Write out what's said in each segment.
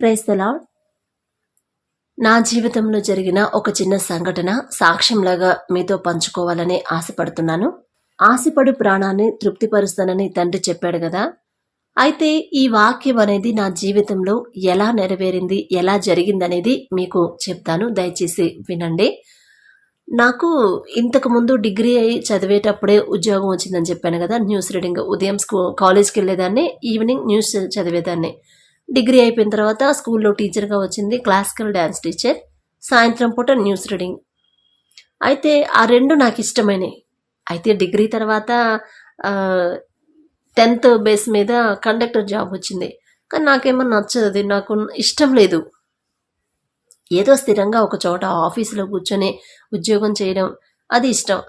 ప్రైస్తలా నా జీవితంలో జరిగిన ఒక చిన్న సంఘటన సాక్ష్యంలాగా మీతో పంచుకోవాలని ఆశపడుతున్నాను. ఆశపడు ప్రాణాన్ని తృప్తిపరుస్తానని తండ్రి చెప్పాడు కదా. అయితే ఈ వాక్యం అనేది నా జీవితంలో ఎలా నెరవేరింది ఎలా జరిగిందనేది మీకు చెప్తాను. దయచేసి వినండి. నాకు ఇంతకుముందు డిగ్రీ అయి చదివేటప్పుడే ఉద్యోగం వచ్చిందని చెప్పాను కదా. న్యూస్ రీడింగ్ ఉదయం స్కూ కాలేజ్కి వెళ్ళేదాన్ని ఈవినింగ్ న్యూస్ చదివేదాన్ని. డిగ్రీ అయిపోయిన తర్వాత స్కూల్లో టీచర్గా వచ్చింది క్లాసికల్ డ్యాన్స్ టీచర్ సాయంత్రం పూట న్యూస్ రీడింగ్. అయితే ఆ రెండు నాకు ఇష్టమైనవి అయితే డిగ్రీ తర్వాత టెన్త్ బేస్ మీద కండక్టర్ జాబ్ వచ్చింది. కానీ నాకేమో నచ్చదు అది నాకు ఇష్టం లేదు. ఏదో స్థిరంగా ఒక చోట ఆఫీసులో కూర్చొని ఉద్యోగం చేయడం అది ఇష్టం.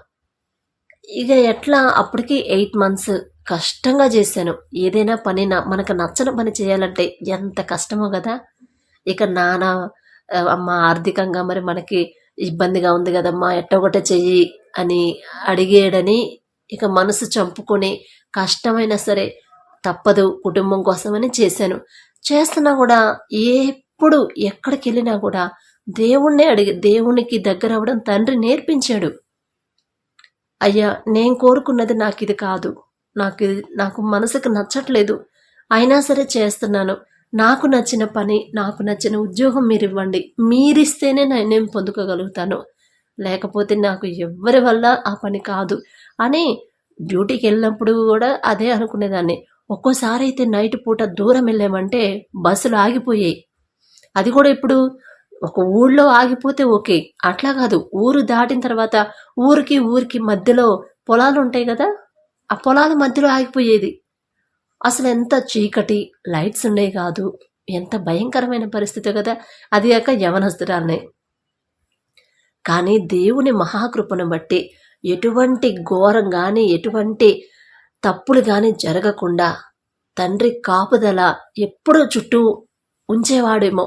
ఇక ఎట్లా అప్పటికి ఎయిట్ మంత్స్ కష్టంగా చేశాను. ఏదైనా పని నా మనకు నచ్చని పని చేయాలంటే ఎంత కష్టమో కదా. ఇక నాన్న అమ్మ ఆర్థికంగా మరి మనకి ఇబ్బందిగా ఉంది కదమ్మా ఎట్టొకట చెయ్యి అని అడిగాడని ఇక మనసు చంపుకొని కష్టమైనా సరే తప్పదు కుటుంబం కోసమని చేశాను. చేస్తున్నా కూడా ఎప్పుడు ఎక్కడికి వెళ్ళినా కూడా దేవుణ్ణే అడిగి దేవునికి దగ్గర అవ్వడం తండ్రి నేర్పించాడు. అయ్యా నేను కోరుకున్నది నాకు ఇది కాదు. నాకు ఇది నాకు మనసుకు నచ్చట్లేదు. అయినా సరే చేస్తున్నాను. నాకు నచ్చిన పని నాకు నచ్చిన ఉద్యోగం మీరు ఇవ్వండి. మీరిస్తేనే నేను పొందుకోగలుగుతాను. లేకపోతే నాకు ఎవరి వల్ల ఆ పని కాదు అని డ్యూటీకి వెళ్ళినప్పుడు కూడా అదే అనుకునేదాన్ని. ఒక్కోసారి అయితే నైట్ పూట దూరం వెళ్ళామంటే బస్సులు ఆగిపోయాయి. అది కూడా ఇప్పుడు ఒక ఊళ్ళో ఆగిపోతే ఓకే. అట్లా కాదు. ఊరు దాటిన తర్వాత ఊరికి ఊరికి మధ్యలో పొలాలు ఉంటాయి కదా? ఆ పొలాల మధ్యలో ఆగిపోయేది. అసలు ఎంత చీకటి లైట్స్ ఉండేవి కాదు. ఎంత భయంకరమైన పరిస్థితి కదా అది కాక యవనస్తురాలనే. కానీ దేవుని మహాకృపను బట్టి ఎటువంటి ఘోరం కానీ ఎటువంటి తప్పులు కానీ జరగకుండా తండ్రి కాపుదల ఎప్పుడూ చుట్టూ ఉంచేవాడేమో.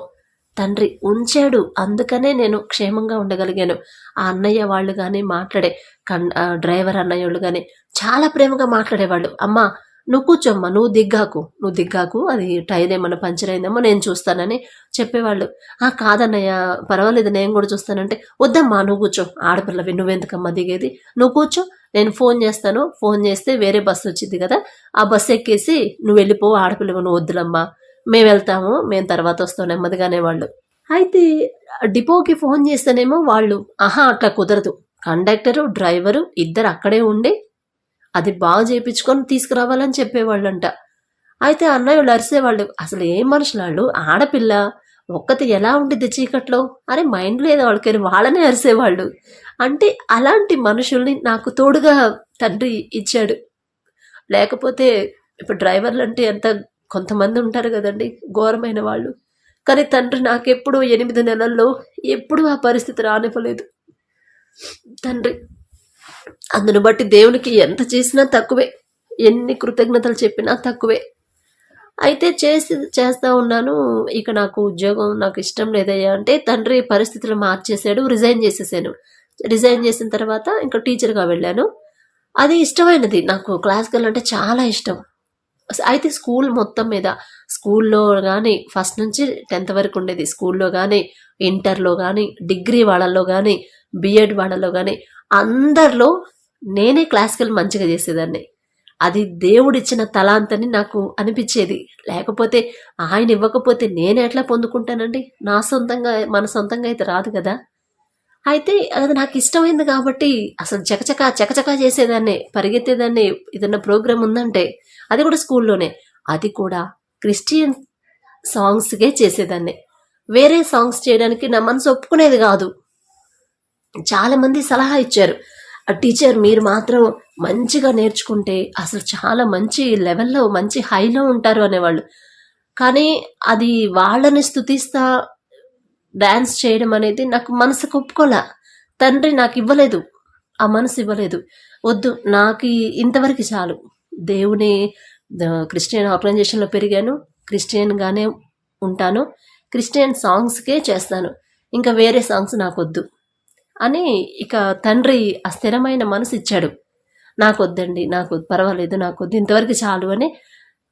తండ్రి ఉంచాడు. అందుకనే నేను క్షేమంగా ఉండగలిగాను. ఆ అన్నయ్య వాళ్ళు కానీ మాట్లాడే కన్ డ్రైవర్ అన్నయ్య వాళ్ళు కానీ చాలా ప్రేమగా మాట్లాడేవాళ్ళు. అమ్మా నువ్వు కూర్చోమ్మా నువ్వు దిగ్గాకు. నువ్వు దిగ్గాకు అది టైర్ ఏమన్నా పంచర్ అయిందేమో నేను చూస్తానని చెప్పేవాళ్ళు. ఆ కాదన్నయ్య పర్వాలేదు నేను కూడా చూస్తానంటే వద్దమ్మా నువ్వు కూర్చో. ఆడపిల్లవి నువ్వెందుకమ్మా దిగేది? నువ్వు కూర్చో నేను ఫోన్ చేస్తాను. ఫోన్ చేస్తే వేరే బస్సు వచ్చింది కదా ఆ బస్సు ఎక్కేసి నువ్వు వెళ్ళిపో ఆడపిల్లవి నువ్వు వద్దులమ్మా. మేము వెళ్తాము మేము తర్వాత వస్తాం నెమ్మదిగానే వాళ్ళు అయితే డిపోకి ఫోన్ చేస్తేనేమో వాళ్ళు ఆహా అట్లా కుదరదు. కండక్టరు డ్రైవరు ఇద్దరు అక్కడే ఉండి అది బాగా చేయించుకొని తీసుకురావాలని చెప్పేవాళ్ళంట. అయితే అన్నయ్య వాళ్ళు అరిసేవాళ్ళు అసలు ఏం మనుషులు వాళ్ళు ఆడపిల్ల ఒక్కతి ఎలా ఉండిద్ది చీకట్లో? అరే మైండ్ లేదు వాళ్ళకి వాళ్ళనే అరిసేవాళ్ళు. అంటే అలాంటి మనుషుల్ని నాకు తోడుగా తండ్రి ఇచ్చాడు. లేకపోతే ఇప్పుడు డ్రైవర్లు అంటే ఎంత కొంతమంది ఉంటారు కదండి ఘోరమైన వాళ్ళు. కానీ తండ్రి నాకెప్పుడు ఎనిమిది నెలల్లో ఎప్పుడూ ఆ పరిస్థితి రానివ్వలేదు. తండ్రి అందును బట్టి దేవునికి ఎంత చేసినా తక్కువే. ఎన్ని కృతజ్ఞతలు చెప్పినా తక్కువే. అయితే చేసి చేస్తూ ఉన్నాను ఇక నాకు ఉద్యోగం నాకు ఇష్టం లేదయ్యా అంటే తండ్రి పరిస్థితులు మార్చేసాడు రిజైన్ చేసేసాను. రిజైన్ చేసిన తర్వాత ఇంకా టీచర్గా వెళ్ళాను. అది ఇష్టమైనది. నాకు క్లాసికల్ అంటే చాలా ఇష్టం. అయితే స్కూల్ మొత్తం మీద స్కూల్లో కానీ ఫస్ట్ నుంచి టెన్త్ వరకు ఉండేది. స్కూల్లో కానీ ఇంటర్లో కానీ డిగ్రీ వాళ్ళల్లో కానీ బిఎడ్ వాళ్ళలో కానీ అందరిలో నేనే క్లాసికల్ మంచిగా చేసేదాన్ని. అది దేవుడిచ్చిన తలాంతని నాకు అనిపించేది. లేకపోతే ఆయన ఇవ్వకపోతే నేను ఎట్లా పొందుకుంటానండి? నా సొంతంగా మన సొంతంగా అయితే రాదు కదా. అయితే అది నాకు ఇష్టమైంది కాబట్టి అసలు చకచక చకచకా చేసేదాన్ని పరిగెత్తేదాన్ని ఏదన్నా ప్రోగ్రామ్ ఉందంటే అది కూడా స్కూల్లోనే. అది కూడా క్రిస్టియన్ సాంగ్స్కే చేసేదాన్ని. వేరే సాంగ్స్ చేయడానికి నా మనసు ఒప్పుకునేది కాదు. చాలామంది సలహా ఇచ్చారు. ఆ టీచర్ మీరు మాత్రం మంచిగా నేర్చుకుంటే అసలు చాలా మంచి లెవెల్లో మంచి హైలో ఉంటారు అనేవాళ్ళు. కానీ అది వాళ్ళని స్థుతిస్తా డ్యాన్స్ చేయడం అనేది నాకు మనసుకు ఒప్పుకోలే. తండ్రి నాకు ఇవ్వలేదు. ఆ మనసు ఇవ్వలేదు. వద్దు నాకు ఇంతవరకు చాలు. దేవుని క్రిస్టియన్ ఆర్గనైజేషన్లో పెరిగాను. క్రిస్టియన్గానే ఉంటాను. క్రిస్టియన్ సాంగ్స్కే చేస్తాను. ఇంకా వేరే సాంగ్స్ నాకు వద్దు అని ఇక తండ్రి ఆ స్థిరమైన మనసు ఇచ్చాడు. నాకు వద్దండి నాకు పర్వాలేదు నాకు వద్దు ఇంతవరకు చాలు అని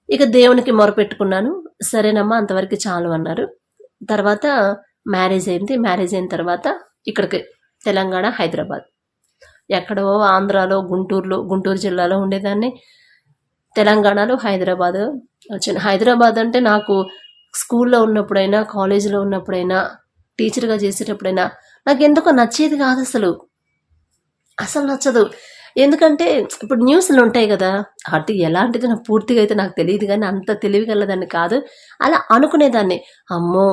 ఇక దేవునికి మొరపెట్టుకున్నాను. సరేనమ్మా అంతవరకు చాలు అన్నారు. తర్వాత మ్యారేజ్ అయింది. మ్యారేజ్ అయిన తర్వాత ఇక్కడికి తెలంగాణ హైదరాబాద్. ఎక్కడో ఆంధ్రాలో గుంటూరులో గుంటూరు జిల్లాలో ఉండేదాన్ని. తెలంగాణలో హైదరాబాద్ వచ్చాను హైదరాబాద్ అంటే నాకు స్కూల్లో ఉన్నప్పుడైనా కాలేజీలో ఉన్నప్పుడైనా టీచర్గా చేసేటప్పుడైనా నాకు ఎందుకో నచ్చేది కాదు అసలు. అసలు నచ్చదు. ఎందుకంటే ఇప్పుడు న్యూస్లు ఉంటాయి కదా అటు ఎలాంటిది నాకు పూర్తిగా అయితే నాకు తెలియదు కానీ అంత తెలివిగలదాన్ని కాదు. అలా అనుకునేదాన్ని అమ్మో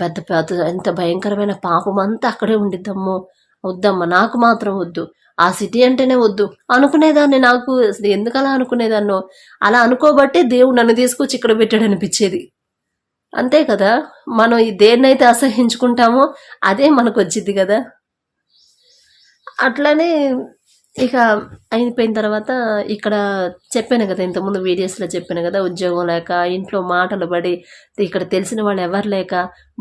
పెద్ద పెద్ద ఎంత భయంకరమైన పాపం అంతా అక్కడే ఉండిద్దమ్మో వద్దమ్మా నాకు మాత్రం వద్దు. ఆ సిటీ అంటేనే వద్దు. అనుకునేదాన్ని నాకు అసలు ఎందుకు అలా అనుకునేదాన్నో? అలా అనుకోబట్టే దేవుడు నన్ను తీసుకొచ్చి ఇక్కడ పెట్టాడు అనిపించేది అంతే కదా మనం దేన్నైతే అసహించుకుంటామో అదే మనకు వచ్చింది కదా. అట్లానే ఇక అయిపోయిన తర్వాత ఇక్కడ చెప్పాను కదా ఇంతకుముందు వీడియోస్లో చెప్పాను కదా ఉద్యోగం లేక ఇంట్లో మాటలు పడి ఇక్కడ తెలిసిన వాళ్ళు ఎవరు లేక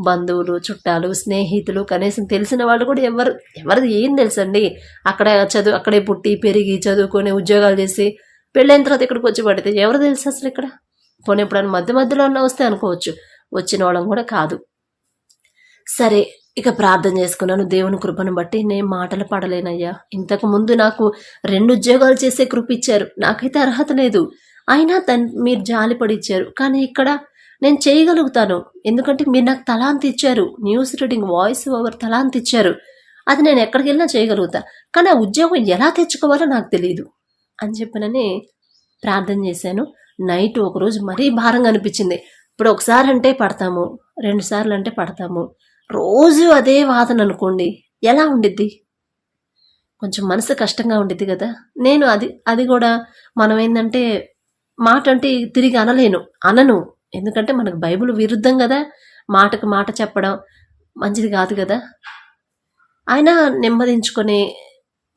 బంధువులు చుట్టాలు స్నేహితులు కనీసం తెలిసిన వాళ్ళు కూడా ఎవరు ఎవరిది ఏం తెలుసండి? అక్కడ చదువు అక్కడే పుట్టి పెరిగి చదువుకొని ఉద్యోగాలు చేసి పెళ్ళైన తర్వాత ఇక్కడికి వచ్చి పడితే ఎవరు తెలుసు అసలు ఇక్కడ? పోనీ ఎప్పుడైనా మధ్య మధ్యలో ఉన్న వస్తే అనుకోవచ్చు. వచ్చిన వాళ్ళం కూడా కాదు. సరే ఇక ప్రార్థన చేసుకున్నాను దేవుని కృపను బట్టి నేను మాటలు పడలేనయ్యా. ఇంతకు ముందు నాకు రెండు ఉద్యోగాలు చేసే కృప ఇచ్చారు. నాకైతే అర్హత లేదు. అయినా తన్ మీరు జాలిపడి ఇచ్చారు. కానీ ఇక్కడ నేను చేయగలుగుతాను. ఎందుకంటే మీరు నాకు తలాంతి ఇచ్చారు. న్యూస్ రీడింగ్ వాయిస్ ఓవర్ తలాంతి ఇచ్చారు. అది నేను ఎక్కడికి వెళ్ళినా చేయగలుగుతా. కానీ ఆ ఉద్యోగం ఎలా తెచ్చుకోవాలో నాకు తెలియదు అని చెప్పినని ప్రార్థన చేశాను. నైట్ ఒకరోజు మరీ భారంగా అనిపించింది. ఇప్పుడు ఒకసారి అంటే పడతాము. రెండు సార్లు అంటే పడతాము. రోజు అదే వాదన అనుకోండి. ఎలా ఉండిద్ది? కొంచెం మనసు కష్టంగా ఉండిద్ది కదా. నేను అది అది కూడా మనం ఏంటంటే మాట అంటే తిరిగి అనలేను. అనను. ఎందుకంటే మనకు బైబిల్ విరుద్ధం కదా. మాటకు మాట చెప్పడం మంచిది కాదు కదా. ఆయన నెమ్మదించుకొని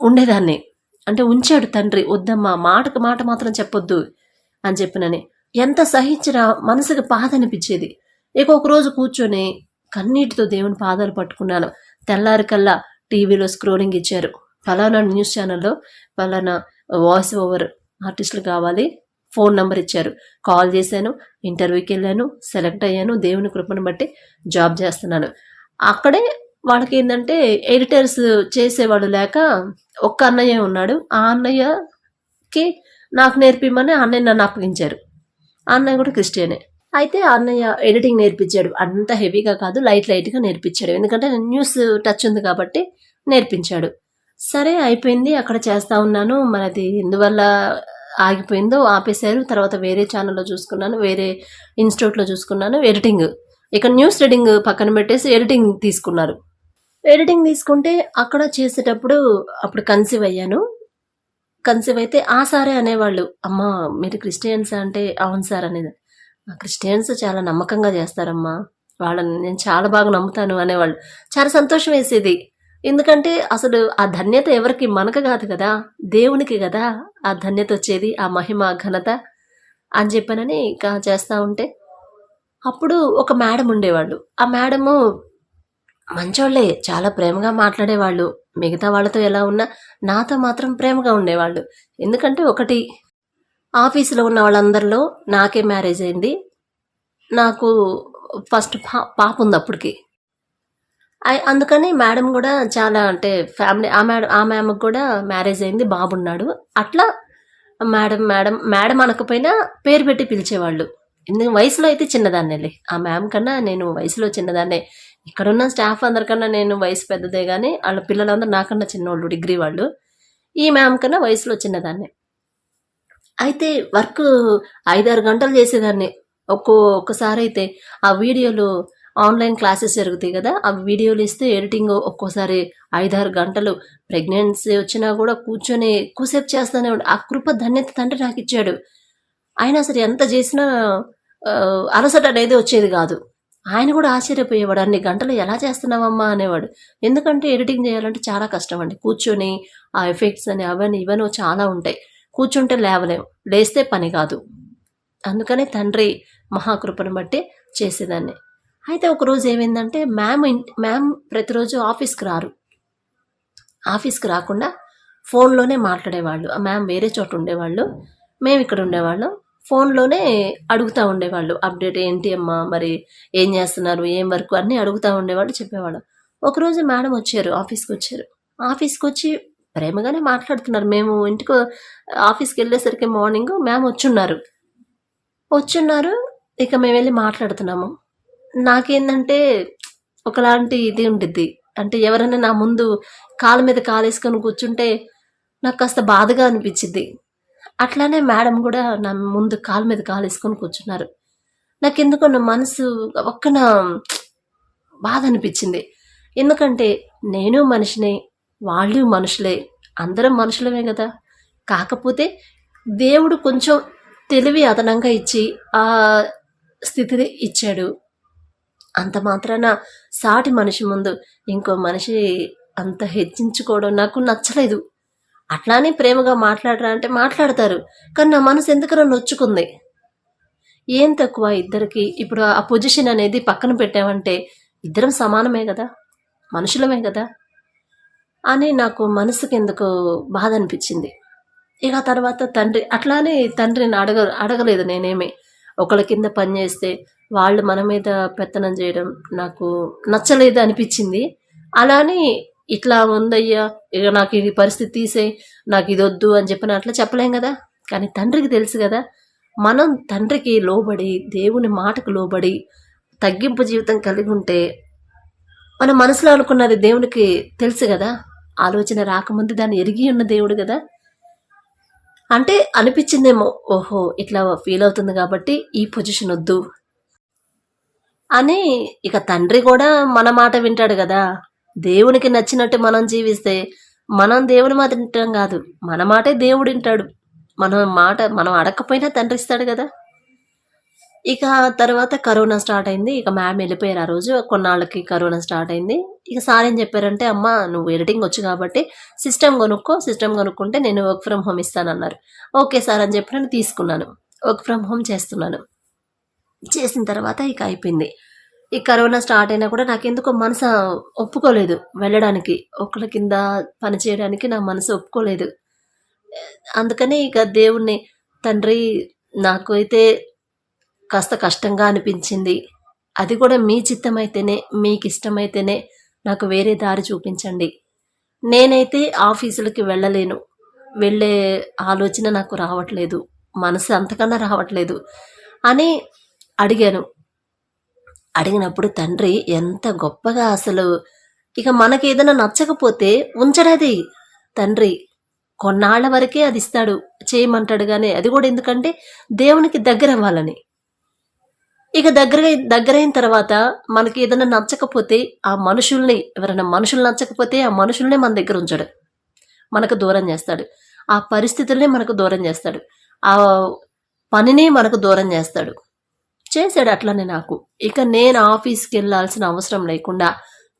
ఉండేదాన్ని. అంటే ఉంచాడు తండ్రి వద్దమ్మా మాటకు మాట మాత్రం చెప్పొద్దు అని చెప్పినని. ఎంత సహించినా మనసుకు బాధ అనిపించేది. ఇక ఒక రోజు కూర్చొని కన్నీటితో దేవుని పాదాలు పట్టుకున్నాను. తెల్లారికల్లా టీవీలో స్క్రోలింగ్ ఇచ్చారు. ఫలానా న్యూస్ ఛానల్లో ఫలానా వాయిస్ ఓవర్ ఆర్టిస్టులు కావాలి. ఫోన్ నెంబర్ ఇచ్చారు. కాల్ చేశాను ఇంటర్వ్యూకి వెళ్ళాను సెలెక్ట్ అయ్యాను దేవుని కృపను బట్టి జాబ్ చేస్తున్నాను. అక్కడే వాళ్ళకి ఏంటంటే ఎడిటర్స్ చేసేవాడు లేక ఒక్క అన్నయ్య ఉన్నాడు. ఆ అన్నయ్యకి నాకు నేర్పిమని అన్నయ్య నన్ను అప్పగించారు. ఆ అన్నయ్య కూడా క్రిస్టియనే. అయితే అన్నయ్య ఎడిటింగ్ నేర్పించాడు. అంత హెవీగా కాదు లైట్ లైట్గా నేర్పించాడు. ఎందుకంటే న్యూస్ టచ్ ఉంది కాబట్టి నేర్పించాడు. సరే అయిపోయింది. అక్కడ చేస్తా ఉన్నాను. మనది ఎందువల్ల ఆగిపోయిందో ఆపేశారు. తర్వాత వేరే ఛానల్లో చూసుకున్నాను. వేరే ఇన్స్టిట్యూట్లో చూసుకున్నాను. ఎడిటింగ్. ఇక న్యూస్ రీడింగ్ పక్కన పెట్టేసి ఎడిటింగ్ తీసుకున్నారు. ఎడిటింగ్ తీసుకుంటే అక్కడ చేసేటప్పుడు అప్పుడు కన్సీవ్ అయ్యాను. కన్సీవ్ అయితే ఆ సారే అనేవాళ్ళు అమ్మ మీరు క్రిస్టియన్స్ అంటే అవును సార్ అనేది. క్రిస్టియన్స్ చాలా నమ్మకంగా చేస్తారమ్మా. వాళ్ళని నేను చాలా బాగా నమ్ముతాను అనేవాళ్ళు. చాలా సంతోషం వేసేది. ఎందుకంటే అసలు ఆ ధన్యత ఎవరికి? మనకు కాదు కదా. దేవునికి కదా ఆ ధన్యత వచ్చేది ఆ మహిమ ఘనత అని చెప్పానని ఇంకా చేస్తూ ఉంటే. అప్పుడు ఒక మేడం ఉండేవాళ్ళు. ఆ మేడము మంచోళ్ళే చాలా ప్రేమగా మాట్లాడేవాళ్ళు. మిగతా వాళ్ళతో ఎలా ఉన్నా నాతో మాత్రం ప్రేమగా ఉండేవాళ్ళు. ఎందుకంటే ఒకటి ఆఫీసులో ఉన్న వాళ్ళందరిలో నాకే మ్యారేజ్ అయింది. నాకు ఫస్ట్ పా పాప ఉంది అప్పటికి. అందుకని మేడం కూడా చాలా అంటే ఫ్యామిలీ ఆ మేడం ఆ మ్యామ్కి కూడా మ్యారేజ్ అయింది బాబున్నాడు అట్లా మేడం మేడం మేడం అనకపోయినా పేరు పెట్టి పిలిచేవాళ్ళు. ఎందుకు వయసులో అయితే చిన్నదాన్నేలే ఆ మ్యామ్ కన్నా నేను వయసులో చిన్నదాన్నే. ఇక్కడున్న స్టాఫ్ అందరికన్నా నేను వయసు పెద్దదే కానీ వాళ్ళ పిల్లలందరూ నాకన్నా చిన్నోళ్ళు డిగ్రీ వాళ్ళు. ఈ మ్యామ్ కన్నా వయసులో చిన్నదాన్నే. అయితే వర్క్ ఐదారు గంటలు చేసేదాన్ని. ఒక్కో ఒక్కసారి అయితే ఆ వీడియోలు ఆన్లైన్ క్లాసెస్ జరుగుతాయి కదా ఆ వీడియోలు ఇస్తే ఎడిటింగ్ ఒక్కోసారి ఐదారు గంటలు. ప్రెగ్నెన్సీ వచ్చినా కూడా కూర్చొని ఎక్కువసేపు చేస్తానే ఆ కృప ధన్యత తండ్రి నాకు ఇచ్చాడు. అయినా సరే ఎంత చేసినా అలసట అనేది వచ్చేది కాదు. ఆయన కూడా ఆశ్చర్యపోయేవాడు అన్ని గంటలు ఎలా చేస్తున్నావమ్మా? అనేవాడు. ఎందుకంటే ఎడిటింగ్ చేయాలంటే చాలా కష్టం అండి. కూర్చొని ఆ ఎఫెక్ట్స్ అని అవన్నీ ఇవన్నీ చాలా ఉంటాయి. కూర్చుంటే లేవలేం లేస్తే పని కాదు. అందుకనే తండ్రి మహాకృపను బట్టి చేసేదాన్ని. అయితే ఒకరోజు ఏమైందంటే మ్యామ్ మ్యామ్ ప్రతిరోజు ఆఫీస్కి రారు. ఆఫీస్కి రాకుండా ఫోన్లోనే మాట్లాడేవాళ్ళు. ఆ మ్యామ్ వేరే చోట ఉండేవాళ్ళు మేము ఇక్కడ ఉండేవాళ్ళం. ఫోన్లోనే అడుగుతూ ఉండేవాళ్ళు. అప్డేట్ ఏంటి అమ్మా మరి ఏం చేస్తున్నారు ఏం వర్క్ అన్నీ అడుగుతూ ఉండేవాళ్ళు చెప్పేవాళ్ళు. ఒకరోజు మేడం వచ్చారు ఆఫీస్కి వచ్చారు. ఆఫీస్కి వచ్చి ప్రేమగానే మాట్లాడుతున్నారు. మేము ఇంటికి ఆఫీస్కి వెళ్ళేసరికి మార్నింగ్ మ్యామ్ వచ్చున్నారు. వచ్చున్నారు ఇక మేము వెళ్ళి మాట్లాడుతున్నాము. నాకేందంటే ఒకలాంటి ఇది ఉండిద్ది. అంటే ఎవరైనా నా ముందు కాలు మీద కాలేసుకొని కూర్చుంటే నాకు కాస్త బాధగా అనిపించింది అట్లానే మేడం కూడా నా ముందు కాలు మీద కాలేసుకొని కూర్చున్నారు. నాకెందుకో నా మనసు ఒక్కన బాధ అనిపించింది. ఎందుకంటే నేను మనిషిని వాళ్ళు మనుషులే. అందరం మనుషులమే కదా. కాకపోతే దేవుడు కొంచెం తెలివి అదనంగా ఇచ్చి ఆ స్థితిని ఇచ్చాడు. అంత మాత్రాన సాటి మనిషి ముందు ఇంకో మనిషి అంత హెచ్చించుకోవడం నాకు నచ్చలేదు. అట్లానే ప్రేమగా మాట్లాడరా అంటే మాట్లాడతారు. కానీ నా మనసు ఎందుకనో నొచ్చుకుంది? ఏం తక్కువ ఇద్దరికి? ఇప్పుడు ఆ పొజిషన్ అనేది పక్కన పెట్టామంటే ఇద్దరం సమానమే కదా? మనుషులమే కదా? అని నాకు మనసుకి ఎందుకు బాధ అనిపించింది ఇక తర్వాత తండ్రి అట్లానే తండ్రిని అడగ అడగలేదు నేనేమి. ఒకళ్ళ కింద పని చేస్తే వాళ్ళు మన మీద పెత్తనం చేయడం నాకు నచ్చలేదు అనిపించింది. అలానే ఇట్లా ఉందయ్యా ఇక నాకు ఇది పరిస్థితి తీసే నాకు ఇది వద్దు అని చెప్పిన అట్లా చెప్పలేం కదా. కానీ తండ్రికి తెలుసు కదా మనం తండ్రికి లోబడి దేవుని మాటకు లోబడి తగ్గింపు జీవితం కలిగి ఉంటే మన మనసులో అనుకున్నది దేవునికి తెలుసు కదా. ఆలోచన రాకముందు దాన్ని ఎరిగి ఉన్న దేవుడు కదా? అంటే అనిపించిందేమో ఓహో ఇట్లా ఫీల్ అవుతుంది కాబట్టి ఈ పొజిషన్ వద్దు. అని ఇక తండ్రి కూడా మన మాట వింటాడు కదా. దేవునికి నచ్చినట్టు మనం జీవిస్తే మనం దేవుని మాట వింటాం కాదు. మన మాటే దేవుడు వింటాడు. మన మాట మనం అడగకపోయినా తండ్రి ఇస్తాడు కదా. ఇక తర్వాత కరోనా స్టార్ట్ అయింది. ఇక మ్యామ్ వెళ్ళిపోయారు ఆ రోజు. కొన్నాళ్ళకి కరోనా స్టార్ట్ అయింది. ఇక సార్ ఏం చెప్పారంటే అమ్మ నువ్వు ఎడిటింగ్ వచ్చు కాబట్టి సిస్టమ్ కొనుక్కో సిస్టమ్ కొనుక్కుంటే నేను వర్క్ ఫ్రమ్ హోమ్ ఇస్తానన్నారు. ఓకే సార్ అని చెప్పి నేను తీసుకున్నాను. వర్క్ ఫ్రమ్ హోమ్ చేస్తున్నాను. చేసిన తర్వాత ఇక అయిపోయింది. ఈ కరోనా స్టార్ట్ అయినా కూడా నాకు ఎందుకో మనసు ఒప్పుకోలేదు వెళ్ళడానికి. ఒకళ్ళ కింద పని చేయడానికి నా మనసు ఒప్పుకోలేదు. అందుకనే ఇక దేవుణ్ణి తండ్రి నాకు అయితే కాస్త కష్టంగా అనిపించింది. అది కూడా మీ చిత్తమైతేనే మీకు ఇష్టమైతేనే నాకు వేరే దారి చూపించండి. నేనైతే ఆఫీసులకి వెళ్ళలేను. వెళ్ళే ఆలోచన నాకు రావట్లేదు. మనసు అంతకన్నా రావట్లేదు అని అడిగాను. అడిగినప్పుడు తండ్రి ఎంత గొప్పగా అసలు ఇక మనకి ఏదైనా నచ్చకపోతే ఉంచడది తండ్రి కొన్నాళ్ళ వరకే అది ఇస్తాడు. చేయమంటాడు కానీ అది కూడా ఎందుకంటే దేవునికి దగ్గర అవ్వాలని ఇక దగ్గర దగ్గరైన తర్వాత మనకి ఏదైనా నచ్చకపోతే ఆ మనుషుల్ని ఎవరైనా మనుషులు నచ్చకపోతే ఆ మనుషుల్నే మన దగ్గర ఉంచాడు. మనకు దూరం చేస్తాడు. ఆ పరిస్థితుల్ని మనకు దూరం చేస్తాడు. ఆ పనిని మనకు దూరం చేస్తాడు. చేశాడు అట్లనే నాకు. ఇక నేను ఆఫీస్కి వెళ్ళాల్సిన అవసరం లేకుండా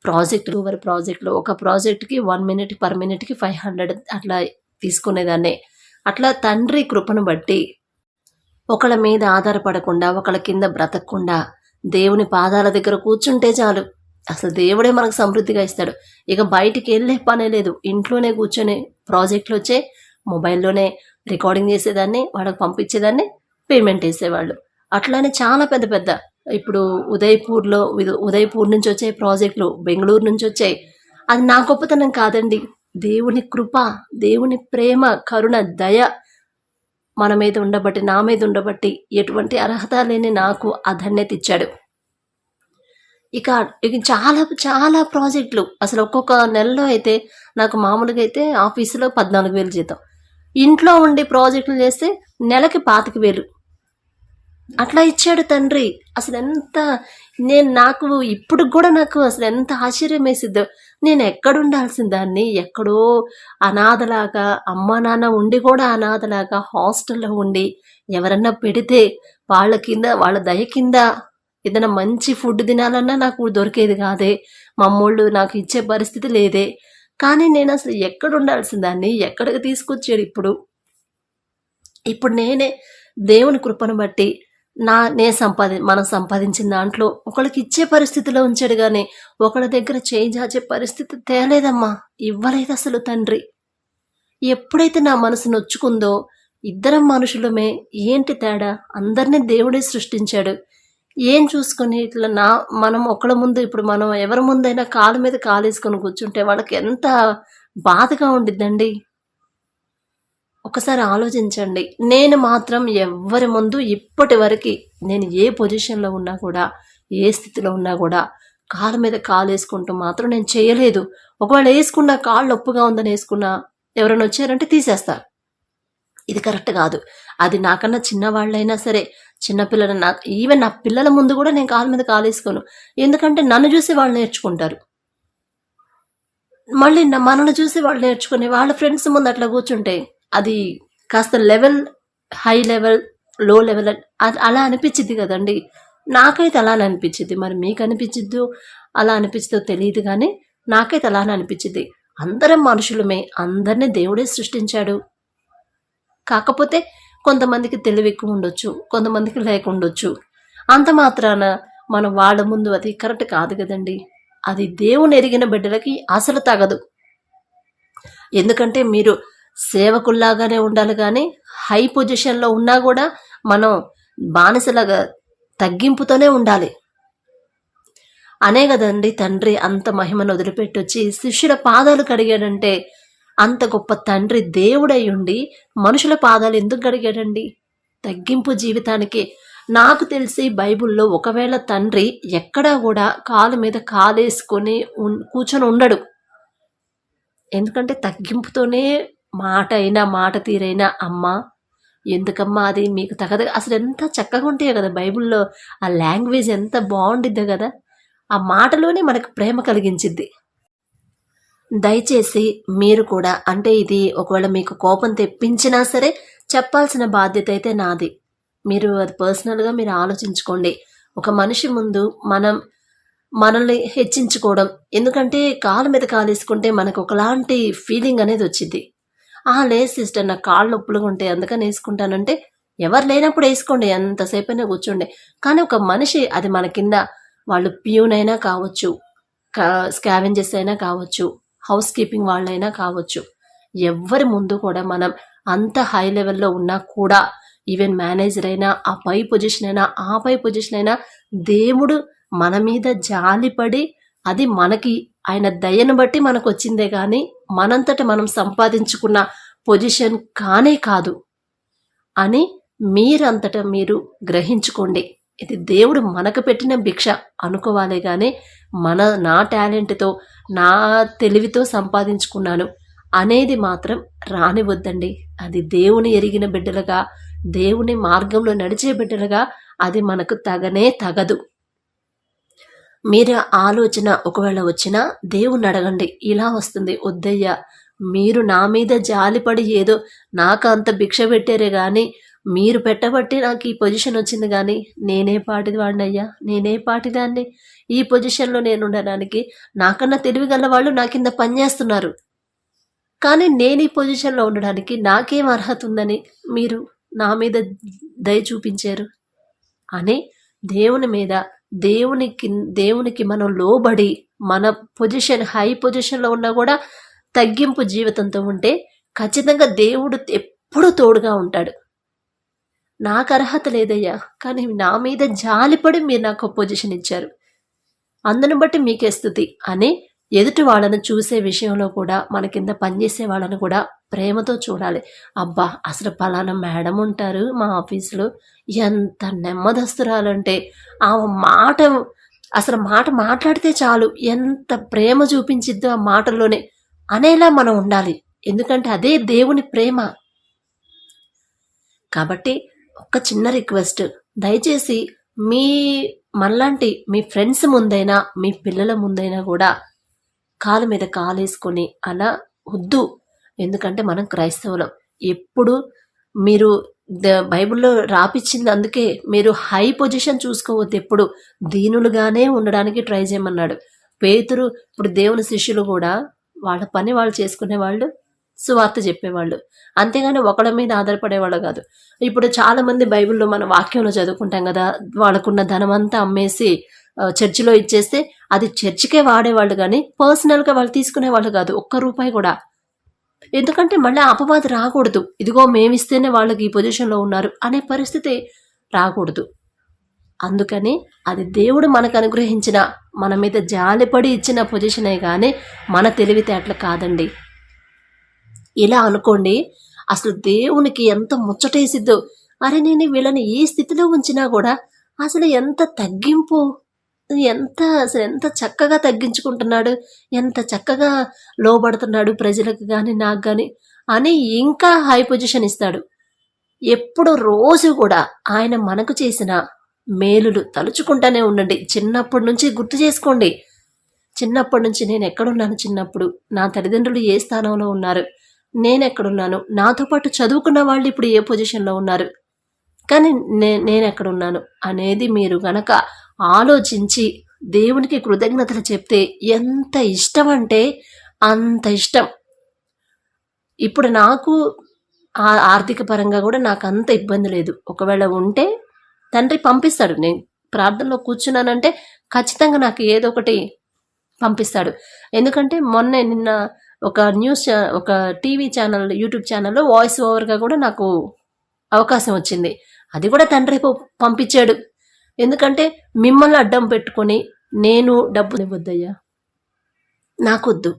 ప్రాజెక్టులు ఓవర్ ప్రాజెక్టులు ఒక ప్రాజెక్ట్కి వన్ మినిట్ పర్ మినిట్కి ఫైవ్ హండ్రెడ్ అట్లా తీసుకునేదాన్ని. అట్లా తండ్రి కృపను బట్టి ఒకళ్ళ మీద ఆధారపడకుండా ఒకళ్ళ కింద బ్రతకకుండా దేవుని పాదాల దగ్గర కూర్చుంటే చాలు. అసలు దేవుడే మనకు సమృద్ధిగా ఇస్తాడు. ఇక బయటికి వెళ్ళే పనే లేదు. ఇంట్లోనే కూర్చొని ప్రాజెక్టులు వచ్చే మొబైల్లోనే రికార్డింగ్ చేసేదాన్ని వాళ్ళకి పంపించేదాన్ని పేమెంట్ వేసేవాళ్ళు అట్లానే చాలా పెద్ద పెద్ద ఇప్పుడు ఉదయపూర్లో ఉదయపూర్ నుంచి వచ్చే ప్రాజెక్టులు బెంగళూరు నుంచి వచ్చాయి. అది నా గొప్పతనం కాదండి. దేవుని కృప దేవుని ప్రేమ కరుణ దయ మన మీద ఉండబట్టి నా మీద ఉండబట్టి ఎటువంటి అర్హత లేని నాకు ఆ ధన్యత ఇచ్చాడు. ఇక ఇక చాలా చాలా ప్రాజెక్టులు. అసలు ఒక్కొక్క నెలలో అయితే నాకు మామూలుగా అయితే ఆఫీసులో పద్నాలుగు వేలు జీతం. ఇంట్లో ఉండి ప్రాజెక్టులు చేస్తే నెలకి పాతిక వేలు. అట్లా ఇచ్చాడు తండ్రి. అసలు ఎంత నేను నాకు ఇప్పుడు కూడా నాకు అసలు ఎంత ఆశ్చర్యం వేసిద్దో. నేను ఎక్కడుండాల్సిన దాన్ని? ఎక్కడో అనాథలాగా అమ్మ నాన్న ఉండి కూడా అనాథలాగా హాస్టల్లో ఉండి ఎవరన్నా పెడితే వాళ్ళ కింద వాళ్ళ దయ కింద ఏదైనా మంచి ఫుడ్ తినాలన్నా నాకు దొరికేది కాదే. మమ్మోళ్ళు నాకు ఇచ్చే పరిస్థితి లేదే. కానీ నేను అసలు ఎక్కడుండాల్సిన దాన్ని? ఎక్కడికి తీసుకొచ్చాడు ఇప్పుడు? ఇప్పుడు నేనే దేవుని కృపను బట్టి నా నే సంపాది మనం సంపాదించిన దాంట్లో ఒకళ్ళకి ఇచ్చే పరిస్థితిలో ఉంచాడు కానీ ఒకళ్ళ దగ్గర చేయించాచే పరిస్థితి తేలేదమ్మా. ఇవ్వలేదు అసలు తండ్రి. ఎప్పుడైతే నా మనసు నొచ్చుకుందో ఇద్దరం మనుషులమే ఏంటి తేడా? అందరినీ దేవుడే సృష్టించాడు. ఏం చూసుకొని ఇట్లా నా మనం ఒకళ్ళ ముందు ఇప్పుడు మనం ఎవరి ముందైనా కాలు మీద కాలేసుకొని కూర్చుంటే వాళ్ళకి ఎంత బాధగా ఉండిద్దండి. ఒకసారి ఆలోచించండి. నేను మాత్రం ఎవ్వరి ముందు ఇప్పటి వరకు నేను ఏ పొజిషన్లో ఉన్నా కూడా ఏ స్థితిలో ఉన్నా కూడా కాలు మీద కాలు వేసుకుంటూ మాత్రం నేను చేయలేదు. ఒకవేళ వేసుకున్న కాళ్ళు నొప్పుగా ఉందని వేసుకున్నా ఎవరైనా వచ్చారంటే తీసేస్తారు. ఇది కరెక్ట్ కాదు. అది నాకన్నా చిన్నవాళ్ళైనా సరే చిన్నపిల్లలు నా ఈవెన్ నా పిల్లల ముందు కూడా నేను కాలు మీద కాలు వేసుకోను. ఎందుకంటే నన్ను చూసి వాళ్ళు నేర్చుకుంటారు. మళ్ళీ మనల్ని చూసి వాళ్ళు నేర్చుకుని వాళ్ళ ఫ్రెండ్స్ ముందు అట్లా కూర్చుంటే అది కాస్త లెవెల్ హై లెవెల్లో లెవెల్ అలా అనిపించింది కదండి. నాకైతే అలానే అనిపించింది మరి మీకు అనిపించిద్దో అలా అనిపించిందో తెలియదు కానీ నాకైతే అలానే అనిపించింది అందరం మనుషులమే. అందరినీ దేవుడే సృష్టించాడు. కాకపోతే కొంతమందికి తెలివి ఎక్కువ ఉండొచ్చు కొంతమందికి లేకుండొచ్చు అంత మాత్రాన మనం వాళ్ళ ముందు అది కరెక్ట్ కాదు కదండి. అది దేవుని ఎరిగిన బిడ్డలకి అసలు తగదు. ఎందుకంటే మీరు సేవకుల్లాగానే ఉండాలి కానీ హై పొజిషన్లో ఉన్నా కూడా మనం బానిసలాగా తగ్గింపుతోనే ఉండాలి. అనే కదండి తండ్రి అంత మహిమను వదిలిపెట్టొచ్చి శిష్యుల పాదాలు కడిగాడంటే అంత గొప్ప తండ్రి దేవుడై ఉండి మనుషుల పాదాలు ఎందుకు కడిగాడండి? తగ్గింపు జీవితానికి నాకు తెలిసి బైబిల్లో ఒకవేళ తండ్రి ఎక్కడా కూడా కాలు మీద కాలేసుకొని కూర్చొని ఉండడు. ఎందుకంటే తగ్గింపుతోనే మాట అయినా మాట తీరైనా అమ్మ ఎందుకమ్మా అది మీకు తగదు. అసలు ఎంత చక్కగా ఉంటాయో కదా బైబిల్లో. ఆ లాంగ్వేజ్ ఎంత బాగుండిద్దో కదా. ఆ మాటలోనే మనకు ప్రేమ కలిగించిద్ది. దయచేసి మీరు కూడా అంటే ఇది ఒకవేళ మీకు కోపం తెప్పించినా సరే చెప్పాల్సిన బాధ్యత అయితే నాది. మీరు అది పర్సనల్గా మీరు ఆలోచించుకోండి. ఒక మనిషి ముందు మనం మనల్ని హెచ్చించుకోవడం. ఎందుకంటే కాలు మీద కాలేసుకుంటే మనకు ఒకలాంటి ఫీలింగ్ అనేది వచ్చింది ఆ లేదు సిస్టర్ నా కాళ్ళు నొప్పులుగా ఉంటాయి అందుకని వేసుకుంటానంటే ఎవరు లేనప్పుడు వేసుకోండి ఎంతసేపైనా కూర్చోండి. కానీ ఒక మనిషి అది మన కింద వాళ్ళు ప్యూన్ అయినా కావచ్చు స్కావెంజెస్ అయినా కావచ్చు హౌస్ కీపింగ్ వాళ్ళైనా కావచ్చు ఎవ్వరి ముందు కూడా మనం అంత హై లెవెల్లో ఉన్నా కూడా ఈవెన్ మేనేజర్ అయినా ఆ పై పొజిషన్ అయినా ఆ పై పొజిషన్ అయినా దేవుడు మన మీద జాలిపడి అది మనకి ఆయన దయను బట్టి మనకు వచ్చిందే కానీ మనంతట మనం సంపాదించుకున్న పొజిషన్ కానే కాదు. అని మీరంతట మీరు గ్రహించుకోండి. ఇది దేవుడు మనకు పెట్టిన భిక్ష అనుకోవాలి కానీ మన నా టాలెంట్తో నా తెలివితో సంపాదించుకున్నాను అనేది మాత్రం రానివద్దండి. అది దేవుని ఎరిగిన బిడ్డలుగా దేవుని మార్గంలో నడిచే బిడ్డలుగా అది మనకు తగనే తగదు. మీరు ఆలోచన ఒకవేళ వచ్చినా దేవుణ్ణి అడగండి. ఇలా వస్తుంది. వద్దయ్యా మీరు నా మీద జాలిపడి ఏదో నాకు అంత భిక్ష పెట్టారే కానీ మీరు పెట్టబట్టి నాకు ఈ పొజిషన్ వచ్చింది కానీ నేనే పాటిది వాడినయ్యా నేనే పాటిదాన్ని. ఈ పొజిషన్లో నేను ఉండడానికి నాకన్నా తెలివి గల వాళ్ళు నా కింద పనిచేస్తున్నారు. కానీ నేను ఈ పొజిషన్లో ఉండడానికి నాకేం అర్హత ఉందని మీరు నా మీద దయ చూపించారు. అని దేవుని మీద దేవునికి దేవునికి మనం లోబడి మన పొజిషన్ హై పొజిషన్లో ఉన్నా కూడా తగ్గింపు జీవితంతో ఉంటే ఖచ్చితంగా దేవుడు ఎప్పుడూ తోడుగా ఉంటాడు. నాకు అర్హత లేదయ్యా కానీ నా మీద జాలిపడి మీరు నాకు పొజిషన్ ఇచ్చారు. అందును బట్టి మీకే స్థుతి అని ఎదుటి వాళ్ళను చూసే విషయంలో కూడా మన కింద పనిచేసే వాళ్ళని కూడా ప్రేమతో చూడాలి. అబ్బా అసలు పలానా మేడం ఉంటారు మా ఆఫీసులో. ఎంత నెమ్మదస్తురాలంటే ఆ మాట అసలు మాట మాట్లాడితే చాలు. ఎంత ప్రేమ చూపించిద్దో ఆ మాటలోనే అనేలా మనం ఉండాలి. ఎందుకంటే అదే దేవుని ప్రేమ. కాబట్టి ఒక చిన్న రిక్వెస్ట్. దయచేసి మీ మనలాంటి మీ ఫ్రెండ్స్ ముందైనా మీ పిల్లల ముందైనా కూడా కాలు మీద కాలేసుకొని అలా వద్దు. ఎందుకంటే మనం క్రైస్తవులం. ఎప్పుడు మీరు ద- బైబిల్లో రాపిచ్చింది అందుకే మీరు హై పొజిషన్ చూసుకోవద్దు ఎప్పుడు. దీనులుగానే ఉండడానికి ట్రై చేయమన్నాడు. పేతురు ఇప్పుడు దేవుని శిష్యులు కూడా వాళ్ళ పని వాళ్ళు చేసుకునే వాళ్ళు సువార్త చెప్పేవాళ్ళు. అంతేగాని ఒకళ్ళ మీద ఆధారపడేవాళ్ళు కాదు. ఇప్పుడు చాలా మంది బైబిల్లో మన వాక్యంలో చదువుకుంటాం కదా వాళ్ళకున్న ధనం అంతా అమ్మేసి చర్చిలో ఇచ్చేస్తే అది చర్చికే వాడేవాళ్ళు కానీ పర్సనల్గా వాళ్ళు తీసుకునేవాళ్ళు కాదు ఒక్క రూపాయి కూడా. ఎందుకంటే మళ్ళీ అపవాది రాకూడదు. ఇదిగో మేమిస్తేనే వాళ్ళకి ఈ పొజిషన్లో ఉన్నారు అనే పరిస్థితి రాకూడదు. అందుకని అది దేవుడు మనకు అనుగ్రహించిన మన మీద జాలిపడి ఇచ్చిన పొజిషనే కానీ మన తెలివితేటలు కాదండి. ఇలా అనుకోండి అసలు దేవునికి ఎంత ముచ్చటేసిద్దో. అరే నేను వీళ్ళని ఏ స్థితిలో ఉంచినా కూడా అసలు ఎంత తగ్గింపు ఎంత అసలు ఎంత చక్కగా తగ్గించుకుంటున్నాడు ఎంత చక్కగా లోబడుతున్నాడు ప్రజలకు కానీ నాకు కానీ అని ఇంకా హై పొజిషన్ ఇస్తాడు. ఎప్పుడు రోజు కూడా ఆయన మనకు చేసిన మేలులు తలుచుకుంటానే ఉండండి. చిన్నప్పటి నుంచి గుర్తు చేసుకోండి. చిన్నప్పటి నుంచి నేను ఎక్కడున్నాను? చిన్నప్పుడు నా తల్లిదండ్రులు ఏ స్థానంలో ఉన్నారు? నేను ఎక్కడున్నాను? నాతో పాటు చదువుకున్న వాళ్ళు ఇప్పుడు ఏ పొజిషన్లో ఉన్నారు? కానీ నే నేను ఎక్కడున్నాను? అనేది మీరు గనక ఆలోచించి దేవునికి కృతజ్ఞతలు చెప్తే ఎంత ఇష్టం అంటే అంత ఇష్టం. ఇప్పుడు నాకు ఆర్థిక పరంగా కూడా నాకు అంత ఇబ్బంది లేదు. ఒకవేళ ఉంటే తండ్రి పంపిస్తాడు. నేను ప్రార్థనలో కూర్చున్నానంటే ఖచ్చితంగా నాకు ఏదో ఒకటి పంపిస్తాడు. ఎందుకంటే మొన్నే నిన్న ఒక న్యూస్ ఒక టీవీ ఛానల్ యూట్యూబ్ ఛానల్లో వాయిస్ ఓవర్గా కూడా నాకు అవకాశం వచ్చింది. అది కూడా తండ్రి పంపించాడు. ఎందుకంటే మిమ్మల్ని అడ్డం పెట్టుకొని నేను డబ్బులు ఇవ్వద్దయ్యా. నాకొద్దు.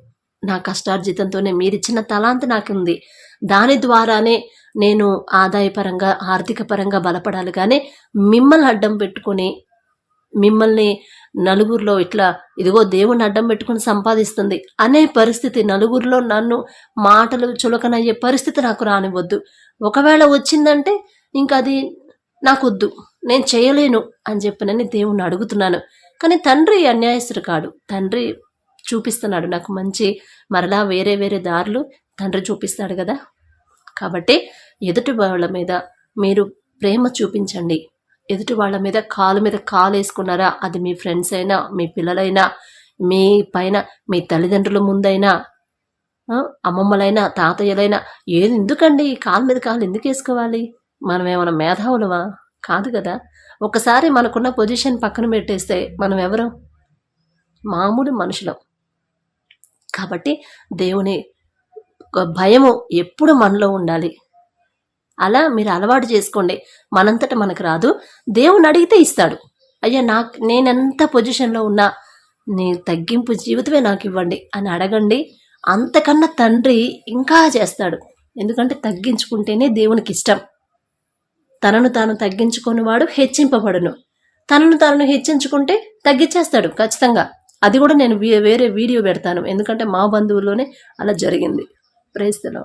నా కష్టార్జితంతోనే మీరిచ్చిన తలాంత నాకుంది. దాని ద్వారానే నేను ఆదాయపరంగా ఆర్థిక పరంగా బలపడాలి. కానీ మిమ్మల్ని అడ్డం పెట్టుకొని మిమ్మల్ని నలుగురిలో ఇట్లా ఇదిగో దేవుని అడ్డం పెట్టుకొని సంపాదిస్తుంది అనే పరిస్థితి నలుగురిలో నన్ను మాటలు చులకనయ్యే పరిస్థితి నాకు రానివ్వద్దు. ఒకవేళ వచ్చిందంటే ఇంకా అది నాకొద్దు. నేను చేయలేను అని చెప్పనని దేవుణ్ణి అడుగుతున్నాను. కానీ తండ్రి అన్యాయస్తుడు కాడు. తండ్రి చూపిస్తున్నాడు నాకు మంచి మరలా వేరే వేరే దారులు తండ్రి చూపిస్తాడు కదా. కాబట్టి ఎదుటి వాళ్ళ మీద మీరు ప్రేమ చూపించండి. ఎదుటి వాళ్ళ మీద కాలు మీద కాలు వేసుకున్నారా అది మీ ఫ్రెండ్స్ అయినా మీ పిల్లలైనా మీ పైన మీ తల్లిదండ్రుల ముందైనా అమ్మమ్మలైనా తాతయ్యలైనా ఏది ఎందుకండి కాలు మీద కాలు ఎందుకు వేసుకోవాలి? మనం ఏమైనా మేధావులమా? కాదు కదా. ఒకసారి మనకున్న పొజిషన్ పక్కన పెట్టేస్తే మనం ఎవరు? మామూలు మనుషులం. కాబట్టి దేవుని ఒక భయము ఎప్పుడు మనలో ఉండాలి. అలా మీరు అలవాటు చేసుకోండి. మనంతట మనకు రాదు. దేవుని అడిగితే ఇస్తాడు. అయ్యా నాకు నేనెంత పొజిషన్లో ఉన్నా నీ తగ్గింపు జీవితమే నాకు ఇవ్వండి అని అడగండి. అంతకన్నా తండ్రి ఇంకా చేస్తాడు. ఎందుకంటే తగ్గించుకుంటేనే దేవునికి ఇష్టం. తనను తాను తగ్గించుకుని వాడు హెచ్చింపబడును. తనను తాను హెచ్చించుకుంటే తగ్గించేస్తాడు ఖచ్చితంగా. అది కూడా నేను వే- వేరే వీడియో పెడతాను. ఎందుకంటే మా బంధువుల్లోనే అలా జరిగింది. ప్రేస్తలో